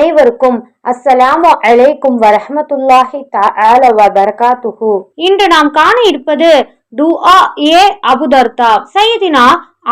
அனைவருக்கும் அஸ்ஸலாமு அலைக்கும் வரஹ்மத்துல்லாஹி தஆல வ பரகாத்துஹு இன்று நாம் காண இருப்பது துஆ ஏ அபுதர்தா சையதினா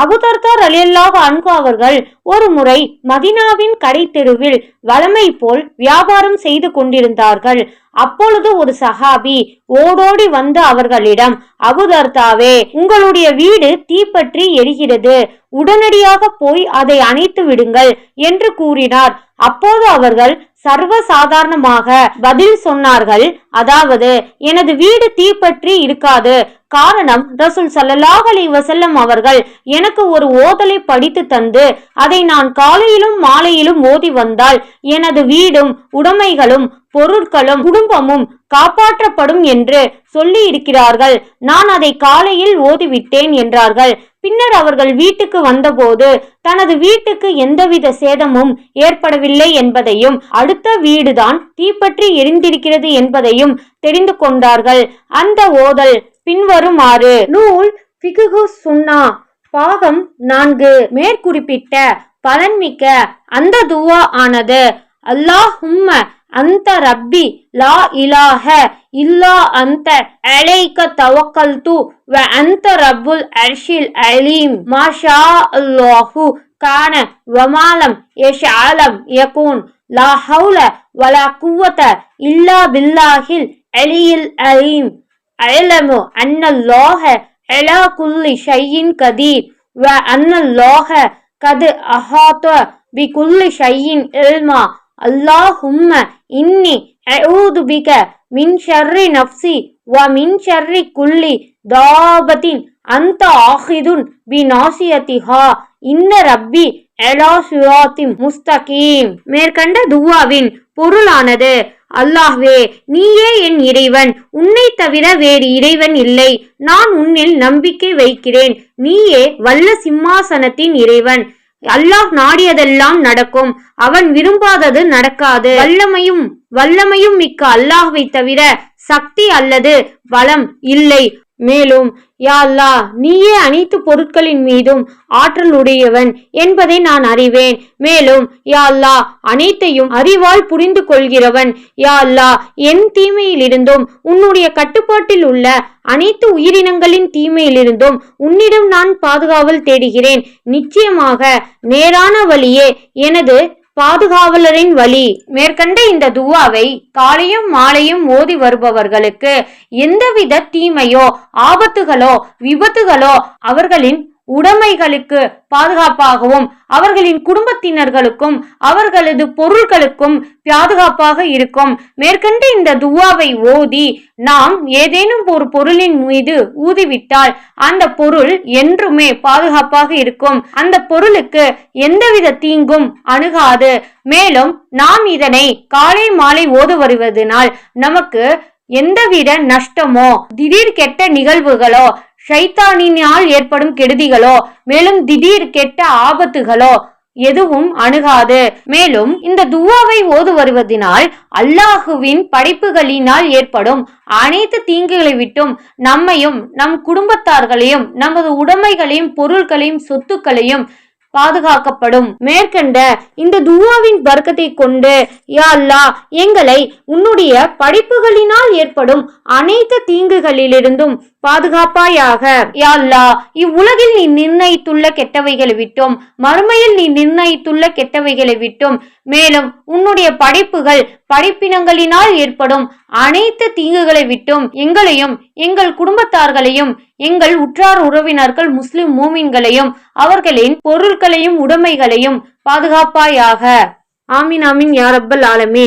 அபுதர்தார் அலியல்லாக அன்ஹு அவர்கள் ஒரு முறை மதினாவின் கடை தெருவில் வளமை போல் வியாபாரம் செய்து கொண்டிருந்தார்கள். அப்பொழுது ஒரு சஹாபி ஓடோடி வந்து அவர்களிடம் அபுதர்தாவே உங்களுடைய வீடு தீப்பற்றி எரிகிறது. உடனடியாக போய் அதை அணைத்து விடுங்கள் என்று கூறினார். அப்போது அவர்கள் சர்வ சாதாரணமாக பதில் சொன்னார்கள். அதாவது எனது வீடு தீப்பற்றி இருக்காது. காரணம் ரசூல் ஸல்லல்லாஹு அலி வசல்லம் அவர்கள் எனக்கு ஒரு ஓதலை படித்து தந்து அதை நான் காலையிலும் மாலையிலும் ஓதி வந்தால் எனது வீடும் உடைமைகளும் பொருட்களும் குடும்பமும் காப்பாற்றப்படும் என்று சொல்லி இருக்கிறார்கள். நான் அதை காலையில் ஓதிவிட்டேன் என்றார்கள். பின்னர் அவர்கள் வீட்டுக்கு வந்தபோது தனது வீட்டுக்கு எந்தவித சேதமும் ஏற்படவில்லை என்பதையும் அடுத்த வீடுதான் தீப்பற்றி எரிந்திருக்கிறது என்பதையும் தெரிந்து கொண்டார்கள். அந்த ஓதல் பின்வருமாறு. நூல் பிகுகு சுன்னா பாகம் நான்கு. மேற்குறிப்பிட்ட பலன்மிக்க அந்த துவா ஆனது. அல்லாஹும்ம அந்த ரப்பி லா இலாஹ இல்லா அந்த அலைக்க தவக்கல்து வ அந்த ரப்புல் அர்ஷில் அலீம். மாஷா அல்லாஹு கான வமாலம் யஷஅலம் யகூன். லா ஹவுல வலா குவத இல்லா பில்லாஹில் அலியில் அலீம். அலமு அன்னல்லாஹ அலா குல்லி ஷையின் கதீர் வ அன்னல்லாஹ கது அஹாத்த பிகுல்லி ஷையின் இல்மா அல்லாஹும்ம இன்னி அஊது பிக மின் ஷர்ரி நஃப்சி வ மின் ஷர்ரி குல்லி தாபத்தின் அந்த ஆஹிதுன் பி நாசியத்திஹா இன்ன ரப்பி அலா சுராத்தி முஸ்தகீம் மேற்கண்ட துவாவின் பொருளானது அல்லாஹ்வே நீயே என் இறைவன். உன்னை தவிர வேறு இறைவன் இல்லை. நான் உன்னில் நம்பிக்கை வைக்கிறேன். நீயே வல்ல சிம்மாசனத்தின் இறைவன். அல்லாஹ் நாடியதெல்லாம் நடக்கும். அவன் விரும்பாதது நடக்காது. வல்லமையும் வல்லமையும் மிக்க அல்லாஹ்வை தவிர சக்தி அல்லது பலம் இல்லை. மேலும் யா நீயே அனைத்து பொருட்களின் மீதும் ஆற்றல் உடையவன் என்பதை நான் அறிவேன். மேலும் யா அனைத்தையும் அறிவால் புரிந்து கொள்கிறவன். யா என் தீமையிலிருந்தும் உன்னுடைய கட்டுப்பாட்டில் உள்ள அனைத்து உயிரினங்களின் தீமையிலிருந்தும் உன்னிடம் நான் பாதுகாவல் தேடுகிறேன். நிச்சயமாக நேரான வழியே எனது பாதுகாவலரின் வழி. மேற்கண்ட இந்த துவாவை காலையும் மாலையும் ஓதி வருபவர்களுக்கு எந்தவித தீமையோ ஆபத்துகளோ விபத்துகளோ அவர்களின் உடைமைகளுக்கு பாதுகாப்பாகவும் அவர்களின் குடும்பத்தினர்களுக்கும் அவர்களது பொருள்களுக்கும் பாதுகாப்பாக இருக்கும். மேற்கண்ட இந்த துவாவை ஓதி நாம் ஏதேனும் ஒரு பொருளின் மீது ஊதிவிட்டால் அந்த பொருள் என்றுமே பாதுகாப்பாக இருக்கும். அந்த பொருளுக்கு எந்தவித தீங்கும் அணுகாது. மேலும் நாம் இதனை காலை மாலை ஓது வருவதனால் நமக்கு எந்தவித நஷ்டமோ திடீர் கெட்ட நிகழ்வுகளோ ஷைத்தானினால் ஏற்படும் கெடுதிகளோ மேலும் திடீர் கெட்ட ஆபத்துகளோ எதுவும் அணுகாது. மேலும் இந்த துவாவை ஓது வருவதனால் அல்லாஹுவின் படைப்புகளினால் ஏற்படும் அனைத்து தீங்குகளை விட்டும் நம்மையும் நம் குடும்பத்தார்களையும் நமது உடைமைகளையும் பொருட்களையும் சொத்துக்களையும் பாதுகாக்கப்படும். மேற்கண்ட இந்த துவாவின் வர்க்கத்தை கொண்டு யா அல்லாஹ் எங்களை உன்னுடைய படைப்புகளினால் ஏற்படும் அனைத்து தீங்குகளிலிருந்தும் பாதுகாப்பாயாக. யா அல்லாஹ் இவ்வுலகில் நீ நிர்ணயித்துள்ள கெட்டவைகளை விட்டும் மறுமையில் நீ நிர்ணயித்துள்ள கெட்டவைகளை விட்டும் மேலும் உன்னுடைய படைப்புகள் படைப்பினங்களினால் ஏற்படும் அனைத்து தீங்குகளை விட்டும் எங்களையும் எங்கள் குடும்பத்தார்களையும் எங்கள் உற்றார் உறவினர்கள் முஸ்லிம் மூமின்களையும் அவர்களின் பொருட்களையும் உடைமைகளையும் பாதுகாப்பாயாக. ஆமீன் ஆமீன் யாரப்பல் ஆலமீன்.